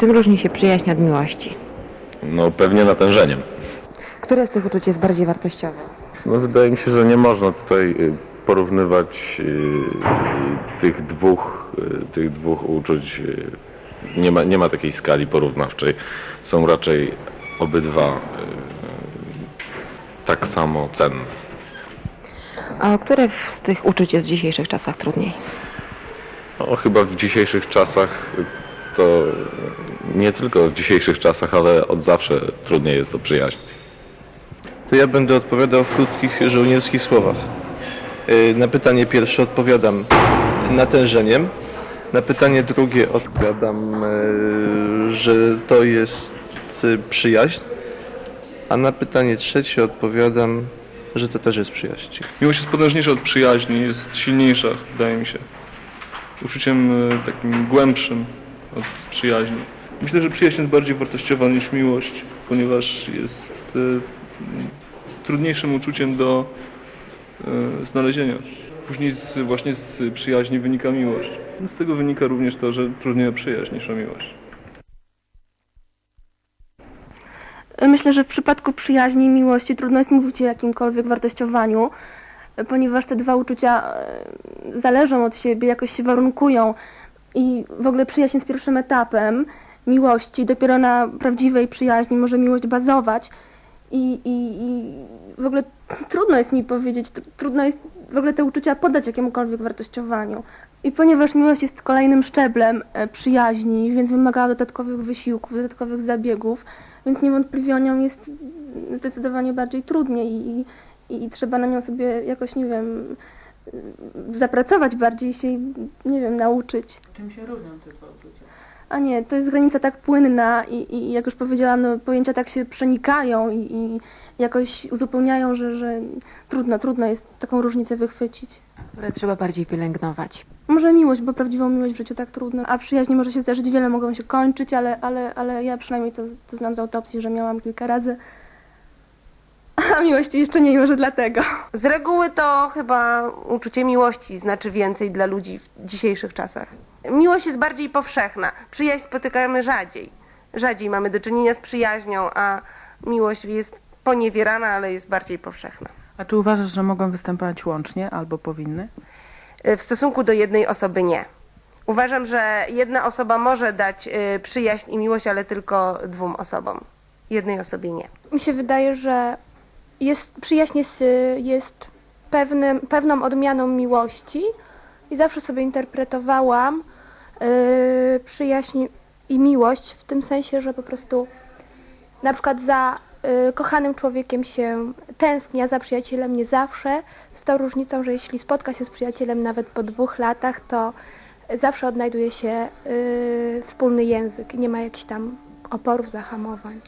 Czym różni się przyjaźń od miłości? No pewnie natężeniem. Które z tych uczuć jest bardziej wartościowe? No wydaje mi się, że nie można tutaj y, porównywać y, tych dwóch, y, tych dwóch uczuć. y, Nie ma, nie ma takiej skali porównawczej. Są raczej obydwa y, tak samo cenne. A które z tych uczuć jest w dzisiejszych czasach trudniej? No, chyba w dzisiejszych czasach to nie tylko w dzisiejszych czasach, ale od zawsze trudniej jest do przyjaźni. To ja będę odpowiadał w krótkich żołnierskich słowach. Yy, Na pytanie pierwsze odpowiadam natężeniem. Na pytanie drugie odpowiadam, yy, że to jest yy, przyjaźń. A na pytanie trzecie odpowiadam, że to też jest przyjaźń. Miłość jest potężniejsza od przyjaźni, jest silniejsza, wydaje mi się. Uczuciem takim głębszym od przyjaźni. Myślę, że przyjaźń jest bardziej wartościowa niż miłość, ponieważ jest e, trudniejszym uczuciem do e, znalezienia. Później z, właśnie z przyjaźni wynika miłość. Z tego wynika również to, że trudniej o przyjaźń niż o miłość. Myślę, że w przypadku przyjaźni i miłości trudno jest mówić o jakimkolwiek wartościowaniu, ponieważ te dwa uczucia e, zależą od siebie, jakoś się warunkują i w ogóle przyjaźń jest pierwszym etapem miłości. Dopiero na prawdziwej przyjaźni może miłość bazować i, i, i w ogóle trudno jest mi powiedzieć, tr- trudno jest w ogóle te uczucia poddać jakiemukolwiek wartościowaniu. I ponieważ miłość jest kolejnym szczeblem e, przyjaźni, więc wymaga dodatkowych wysiłków, dodatkowych zabiegów, więc niewątpliwie o nią jest zdecydowanie bardziej trudniej i, i, i trzeba na nią sobie jakoś, nie wiem, zapracować bardziej się, nie wiem, nauczyć. Czym się różnią te dwa uczucia? A nie, to jest granica tak płynna i, i jak już powiedziałam, no, pojęcia tak się przenikają i, i jakoś uzupełniają, że, że trudno, trudno jest taką różnicę wychwycić. Które trzeba bardziej pielęgnować? Może miłość, bo prawdziwą miłość w życiu tak trudno. A przyjaźnie może się zdarzyć, wiele mogą się kończyć, ale, ale, ale ja przynajmniej to, to znam z autopsji, że miałam kilka razy. A miłości jeszcze nie i może dlatego. Z reguły to chyba uczucie miłości znaczy więcej dla ludzi w dzisiejszych czasach. Miłość jest bardziej powszechna. Przyjaźń spotykamy rzadziej. Rzadziej mamy do czynienia z przyjaźnią, a miłość jest poniewierana, ale jest bardziej powszechna. A czy uważasz, że mogą występować łącznie albo powinny? Y, W stosunku do jednej osoby nie. Uważam, że jedna osoba może dać y, przyjaźń i miłość, ale tylko dwóm osobom. Jednej osobie nie. Mi się wydaje, że jest, przyjaźń jest, y, jest pewnym, pewną odmianą miłości i zawsze sobie interpretowałam y, przyjaźń i miłość w tym sensie, że po prostu na przykład za y, kochanym człowiekiem się tęskni, a za przyjacielem nie zawsze, z tą różnicą, że jeśli spotka się z przyjacielem nawet po dwóch latach, to zawsze odnajduje się y, wspólny język i nie ma jakichś tam oporów, zahamowań.